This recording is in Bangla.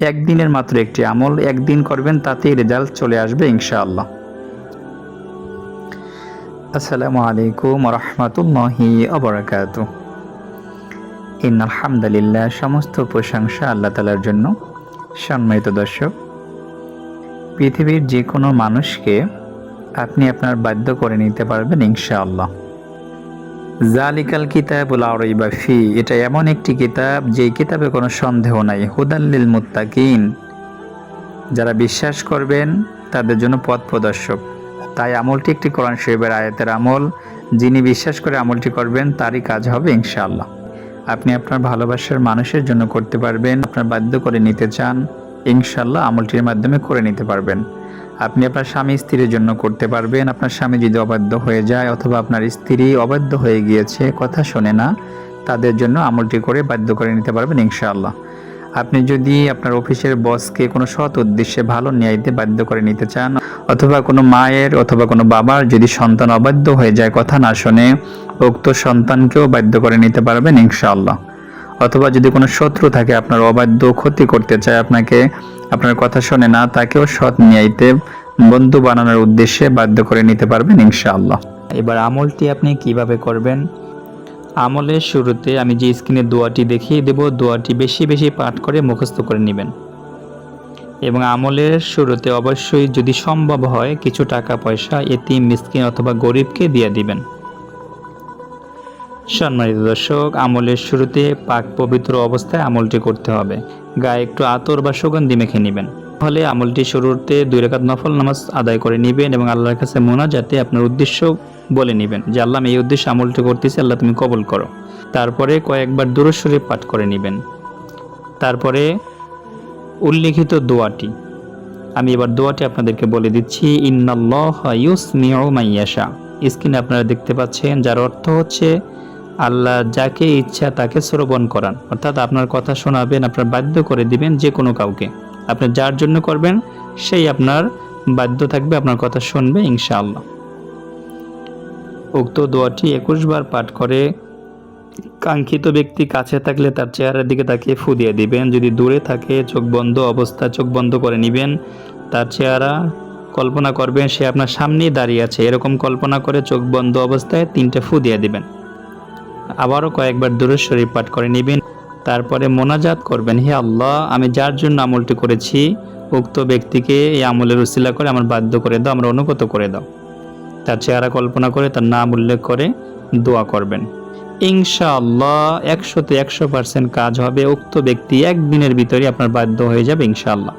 একদিনের মাত্র একটি আমল, একদিন করবেন তাতেই রেজাল্ট চলে আসবে ইনশাআল্লাহ। আসসালামু আলাইকুম রহমতুল্লাহি আবরাকাত ইন আলহামদুলিল্লাহ সমস্ত প্রশংসা আল্লাহ তালার জন্য। সম্মানিত দর্শক, পৃথিবীর যে কোনো মানুষকে আপনি আপনার বাধ্য করে নিতে পারবেন ইনশাআল্লাহ। জালিকাল কিতাবুল আরইবা এটা এমন একটি কিতাব যে কিতাবে কোনো সন্দেহ নাই। হুদাল্লিল মুত্তাকিন, যারা বিশ্বাস করবেন তাদের জন্য পথ প্রদর্শক। তাই আমলটি একটি কোরআন শরীফের আয়াতের আমল। যিনি বিশ্বাস করে আমলটি করবেন, তারই কাজ হবে ইনশাআল্লাহ। আপনি আপনার ভালোবাসার মানুষের জন্য করতে পারবেন, আপনার বাধ্য করে নিতে চান, ইনশাআল্লাহ আমলটির মাধ্যমে করে নিতে পারবেন। আপনি আপনার স্বামী স্ত্রীর জন্য করতে পারবেন। আপনার স্বামী যদি অবাধ্য হয়ে যায় অথবা আপনার স্ত্রী অবাধ্য হয়ে গিয়েছে, কথা শোনে না, তাদের জন্য আমলটি করে বাধ্য করে নিতে পারবেন ইনশাআল্লাহ। আপনি যদি আপনার অফিসের বসকে কোনো সৎ উদ্দেশ্যে ভালো ন্যায়তে বাধ্য করে নিতে চান, অথবা কোনো মায়ের অথবা কোনো বাবার যদি সন্তান অবাধ্য হয়ে যায়, কথা না শোনে, উক্ত সন্তানকেও বাধ্য করে নিতে পারবেন ইনশাআল্লাহ। অথবা যদি কোনো শত্রু থাকে, আপনার অবাধ্য ক্ষতি করতে চায় আপনাকে, আপনার কথা শোনে না তাকেও সৎ ন্যায়তে বন্ধু বানানোর উদ্দেশ্যে বাধ্য করে নিতে পারবেন ইনশাআল্লাহ। এবার আমলটি আপনি কীভাবে করবেন? আমলের শুরুতে আমি যে স্ক্রিনে দোয়াটি দেখিয়ে দেব, দোয়াটি বেশি বেশি পাঠ করে মুখস্থ করে নেবেন। এবং আমলের শুরুতে অবশ্যই যদি সম্ভব হয়, কিছু টাকা পয়সা, এতিম, মিসকিন অথবা গরিবকে দিয়ে দিবেন। সম্মানিত দর্শক, আমলের শুরুতে পাক পবিত্র অবস্থায় আমলটি করতে হবে। গায়ে একটু আতর বা সুগন্ধি মেখে নেবেন। ফলে আমলটি শুরুতে দুই রেখাত নফল নামাজ আদায় করে নেবেন এবং আল্লাহর কাছে মোনাজাতে আপনার উদ্দেশ্য বলে নেবেন যে, আল্লাহ, আমি এই উদ্দেশ্যে আমলটি করতেছি, আল্লাহ, তুমি কবল করো। তারপরে কয়েকবার দূরস্বরে পাঠ করে নেবেন। তারপরে উল্লিখিত দোয়াটি। আমি এবার দোয়াটি আপনাদেরকে বলে দিচ্ছি, ইন্নাল্লাহ ইউসমিউ মাইয়াশা স্ক্রিনে আপনারা দেখতে পাচ্ছেন, যার অর্থ হচ্ছে আল্লাহ যাকে ইচ্ছা তাকে শ্রবণ করান। অর্থাৎ আপনার কথা শোনাবেন, আপনার বাধ্য করে দিবেন যে কোনো কাউকে। আপনি যার জন্য করবেন, সেই আপনার বাধ্য থাকবে, আপনার কথা শুনবে ইনশাআল্লাহ। উক্ত দোয়াটি একুশ বার পাঠ করে কাঙ্ক্ষিত ব্যক্তি কাছে থাকলে তার চেহারার দিকে তাকিয়ে ফু দিয়ে দিবেন। যদি দূরে থাকে, চোখ বন্ধ অবস্থা, চোখ বন্ধ করে নেবেন। তার চেহারা কল্পনা করবেন, সে আপনার সামনেই দাঁড়িয়ে আছে। এরকম কল্পনা করে চোখ বন্ধ অবস্থায় তিনটে ফু দিয়ে দিবেন। আবারও কয়েকবার দূরের শরীর পাঠ করে নেবেন। তারপরে মোনাজাত করবেন, হে আল্লাহ, আমি যার জন্য আমলটি করেছি, উক্ত ব্যক্তিকে এই আমলের উসিলা করে আমার বাধ্য করে দাও, আমরা অনুগত করে দাও। তার চেহারা কল্পনা করে, তার নাম উল্লেখ করে দোয়া করবেন। ইনশাআল্লাহ, একশোতে একশো পার্সেন্ট কাজ হবে, উক্ত ব্যক্তি একদিনের ভিতরে আপনার বাধ্য হয়ে যাবে ইনশাআল্লাহ।